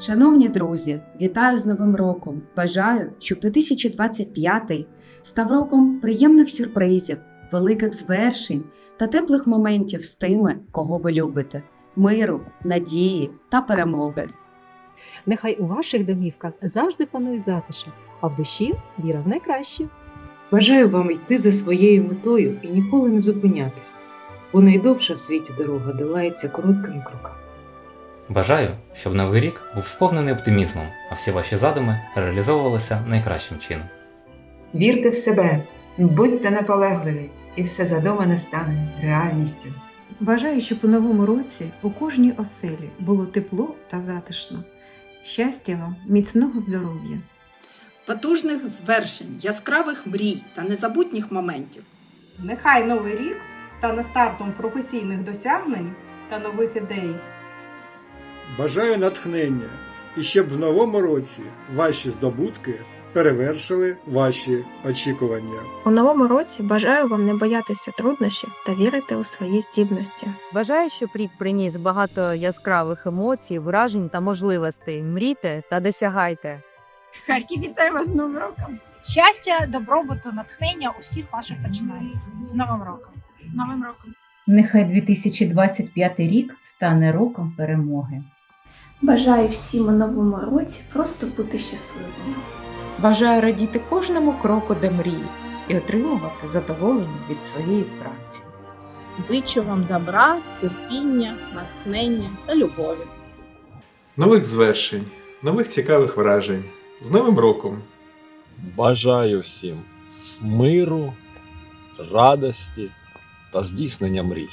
Шановні друзі, вітаю з Новим роком! Бажаю, щоб 2025 став роком приємних сюрпризів, великих звершень та теплих моментів з тими, кого ви любите, миру, надії та перемоги. Нехай у ваших домівках завжди панує затишок, а в душі віра в найкраще. Бажаю вам йти за своєю метою і ніколи не зупинятись, бо найдовша в світі дорога долається короткими кроками. Бажаю, щоб новий рік був сповнений оптимізмом, а всі ваші задуми реалізовувалися найкращим чином. Вірте в себе, будьте наполегливі, і все задумане стане реальністю. Бажаю, щоб у новому році у кожній оселі було тепло та затишно. Щастя вам, міцного здоров'я! потужних звершень, яскравих мрій та незабутніх моментів. Нехай новий рік стане стартом професійних досягнень та нових ідей. Бажаю натхнення і щоб в новому році ваші здобутки перевершили ваші очікування. У новому році бажаю вам не боятися труднощів та вірити у свої здібності. Бажаю, щоб рік приніс багато яскравих емоцій, вражень та можливостей. Мрійте та досягайте. Харків вітаю вас з Новим роком. Щастя, добробуту, натхнення у всіх ваших починаннях. З Новим роком. З Новим роком. Нехай 2025 рік стане роком перемоги. Бажаю всім у новому році просто бути щасливими. Бажаю радіти кожному кроку до мрії і отримувати задоволення від своєї праці. Зичу вам добра, терпіння, натхнення та любові. Нових звершень, нових цікавих вражень. З Новим роком! Бажаю всім миру, радості та здійснення мрій.